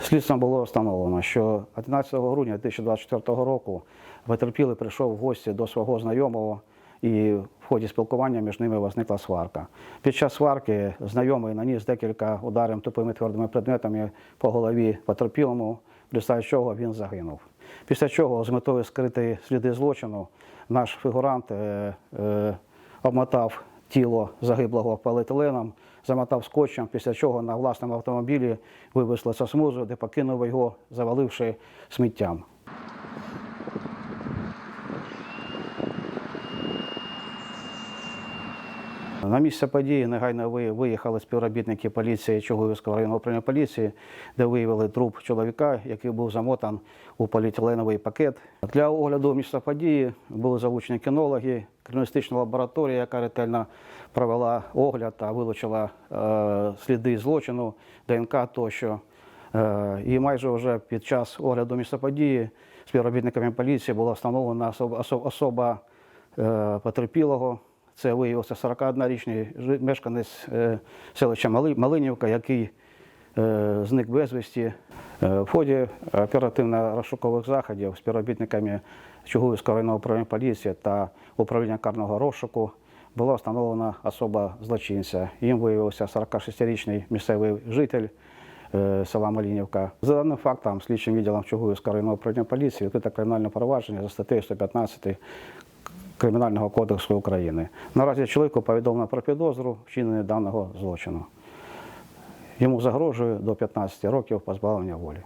Слідством було встановлено, що 11 грудня 2024 року потерпілий прийшов в гості до свого знайомого і в ході спілкування між ними возникла сварка. Під час сварки знайомий наніс декілька ударів тупими твердими предметами по голові потерпілому, після чого він загинув. Після чого з метою скрити сліди злочину наш фігурант е, е, обмотав тіло загиблого поліетиленом, замотав скотчем, після чого на власному автомобілі вивезли сосмузу, де покинув його, заваливши сміттям. На місце події негайно ви- виїхали співробітники поліції Чугуївського районного управління поліції, де виявили труп чоловіка, який був замотан у поліетиленовий пакет. Для огляду місця події були залучені кінологи, криміналістична лабораторія, яка ретельно провела огляд та вилучила е, сліди злочину, ДНК тощо. Е, І майже вже під час огляду місця події співробітниками поліції була встановлена особа, особа е, потерпілого. Це виявився 41-річний мешканець е, селища Малинівка, який е, зник безвісті. Е, В ході оперативно-розшукових заходів співробітниками Чугуївського районного управління поліції та управління карного розшуку була встановлена особа злочинця. Їм виявився 46-річний місцевий житель села Малинівка. За даним фактом, слідчим відділом Чугуївського районного управління поліції відкрите кримінальне провадження за статтею 115 Кримінального кодексу України. Наразі чоловіку повідомлено про підозру вчинення даного злочину. Йому загрожує до 15 років позбавлення волі.